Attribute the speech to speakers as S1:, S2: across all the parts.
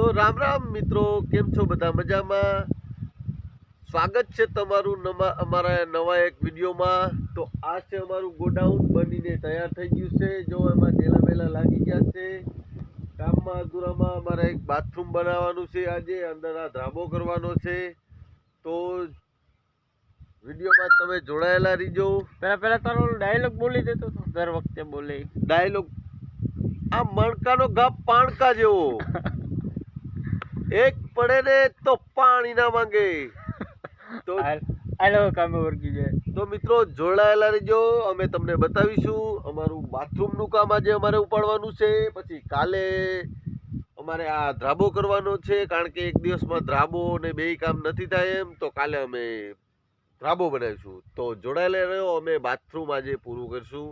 S1: તો રામ રામ મિત્રો કેમ છો બધા મજામાં? સ્વાગત છે તમારું નવા અમારા નવા એક વિડીયોમાં. તો આ છે અમારું ગોડાઉન બનીને તૈયાર થઈ ગયું છે. જો એમાં ઢેલા વેલા લાગી ગયા છે. કામમાં અધૂરામાં અમારે એક બાથરૂમ બનાવવાનું છે આજે. અંદર આ ધાબો કરવાનો છે. તો વિડીયોમાં તમે જોડાયેલા રહીજો.
S2: પેલા પેલા તારો ડાયલોગ બોલી દેતો દર વખતે બોલે.
S1: ડાયલોગ આ મણકાનો ગપ પાણકા જેવો. એક પડે ને તો પાણી ના માંગે. તો
S2: હેલો કામે વર્ગી જાય.
S1: તો મિત્રો જોડાયેલા રહેજો અમે તમને બતાવીશું અમારું બાથરૂમનું કામ આજે અમારે ઉપાડવાનું છે પછી કાલે અમારે આ ધ્રાબો કરવાનો છે કારણ કે એક દિવસમાં ધ્રાબો ને બેય કામ નથી થાય એમ તો કાલે અમે ધ્રાબો બનાવીશું. તો જોડાયેલા રહ્યો અમે બાથરૂમ આજે પૂરું કરીશું.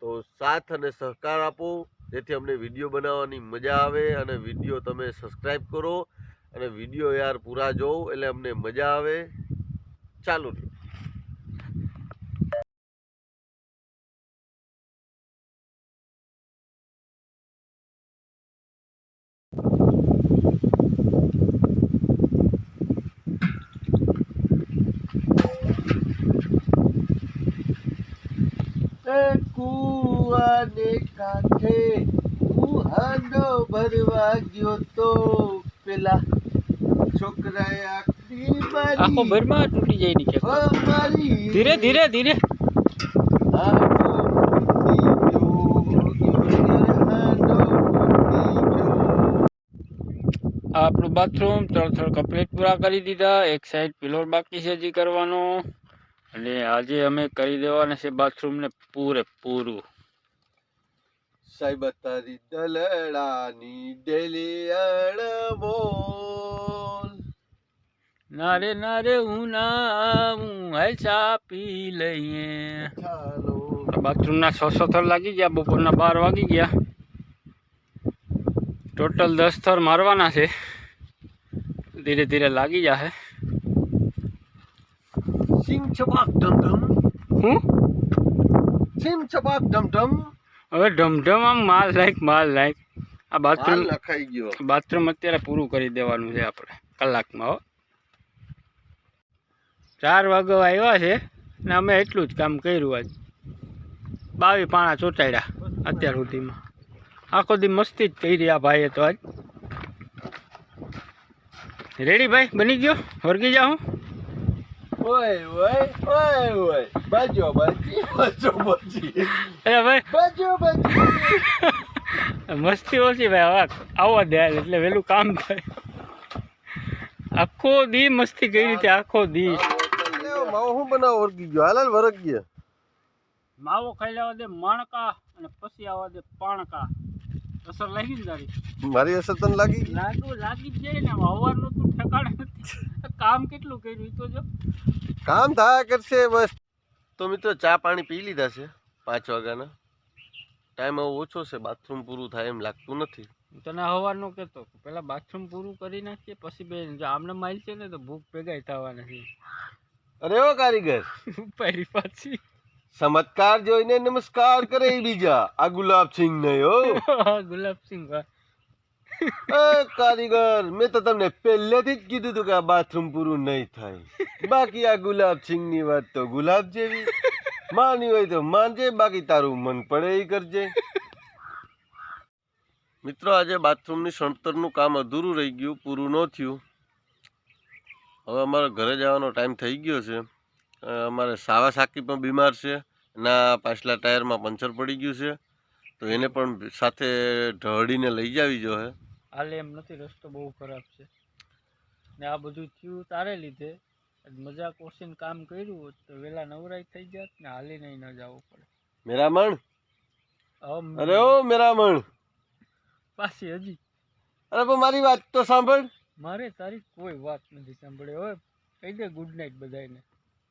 S1: તો સાથ અને સહકાર આપો. જેથી અમને વીડિયો બનાવવાની મજા આવે અને વીડિયો તમે સબસ્ક્રાઈબ કરો અને વીડિયો યાર પૂરા જોવો એટલે અમને મજા આવે. ચાલુ એ કુવાને કાંઠે કુહાડો ભરવા ગયો તો પેલા છોકરાએ આખરી
S2: આખો ભરમાં તૂટી જાય નીચે
S1: મારી
S2: ધીરે ધીરે ધીરે. આપણું બાથરૂમ ત્રણ ત્રણ કમ્પ્લીટ પૂરા કરી દીધા. એક સાઈડ પિલોર બાકી છે હજી કરવાનો. અને આજે અમે કરી દેવાના છે બાથરૂમને પૂરે પૂરું
S1: સાહેબ તારી દલડાની ડેલી અણમોલ.
S2: નારે નારે હું ના હું હાલ ચા પી લઈએ. બાથરૂમના છ સો થર લાગી ગયા બપોરના બાર વાગી ગયા. ટોટલ દસ થર મારવાના છે. ધીરે ધીરે લાગી જશે
S1: સિંગ છબાક ધમધમ.
S2: હું?
S1: સિંગ છબાક ઢમઢમ
S2: હવે ઢમઢમ આમ માલ લાયક માલ લાયક આ બાથરૂમ
S1: લખાઈ ગયો.
S2: બાથરૂમ અત્યારે પૂરું કરી દેવાનું છે આપણે કલાકમાં હો. ચાર વાગ્યા આવ્યા છે ને અમે એટલું જ કામ કર્યું આજ. બાવી પાણા ચોટાડ્યા અત્યાર સુધીમાં. આખો દી મસ્તી જ કરી આ ભાઈએ તો આજ. રેડી ભાઈ? બની ગયો? વર્ગી જાઉં
S1: ઓય ઓય ઓય ઓય. બાજો બાજી બાજો બાજી.
S2: અરે ભાઈ.
S1: બાજો
S2: મસ્તી ઓછી ભાઈ હવે આવવા દે એટલે વેલું કામ થાય. આખો દી મસ્તી કરી રીતે આખો દી.
S1: માવો હું બનાવો વર્ગી ગયો? હાલ હાલ વરગ ગયા.
S2: માવો ખાઈ લેવા દે માણકા અને પછી આવવા દે પાણકા. અસર લાગી તારી?
S1: મારી અસર તને લાગી
S2: લાગુ લાગી જાય ને હવાનું તું ઠેકાણે નથી. કામ કેટલું કર્યું તો જો.
S1: કામ થયા કરશે બસ. તો મિત્રો ચા પાણી પી લીધા છે પાંચ વાગ્યાના. ટાઈમ હવે ઓછો છે બાથરૂમ પૂરું થાય એમ લાગતું નથી.
S2: તને હવાનું કહેતો પેલા બાથરૂમ પૂરું કરી નાખીએ પછી બે જો આમને માઇલ છે ને તો ભૂખ ભેગાઈ થવાના
S1: અરે ઓ કારીગર.
S2: પારી પાછી.
S1: ચમત્કાર જોઈને નમસ્કાર કરે બીજા. આ ગુલાબ ને હો.
S2: ગુલાબસિંહ
S1: એ કારીગર મેં તો તમને પહેલેથી જ કીધું હતું કે આ બાથરૂમ પૂરું નહીં થાય. બાકી આ ગુલાબ સિંહની વાત તો ગુલાબ જેવી. માની હોય તો માનજે બાકી તારું મન પડે એ કરજે. મિત્રો આજે બાથરૂમની સણતરનું કામ અધૂરું રહી ગયું પૂરું ન થયું. હવે અમારે ઘરે જવાનો ટાઈમ થઈ ગયો છે. અમારે સાવા સાકી પણ બીમાર છે. એના પાછલા ટાયરમાં પંચર પડી ગયું છે. તો એને પણ સાથે ઢળીને લઈ જાવી જોઈએ
S2: હાલે એમ નથી રસ્તો બહુ ખરાબ છે. ને આ બધું થયું તારે લીધે. મજાક ઓછીને કામ કર્યું હોત તો વહેલા નવરાઈ થઈ જાત ને હાલી નહીં ન જવું પડે.
S1: મેરામણ? અરે ઓ મેરામણ!
S2: પાછી હજી.
S1: અરે પણ મારી વાત તો સાંભળ.
S2: મારે તારી કોઈ વાત નથી સાંભળી. હવે કહી દે ગુડ નાઇટ બધાને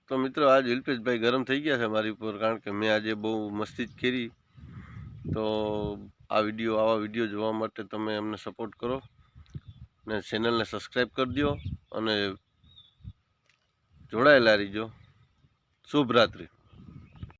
S1: તો મિત્રો આજ હિલ્પેશભાઈ ગરમ થઈ ગયા છે મારી ઉપર, કારણ કે મેં આજે બહુ મસ્તી જ કરી. તો આ વીડિયો, આવા વીડિયો જોવા માટે તમે અમને સપોર્ટ કરો. ને ચેનલને સબસ્ક્રાઈબ કરી દો અને જોડાયેલા રહીજો. શુભ રાત્રિ.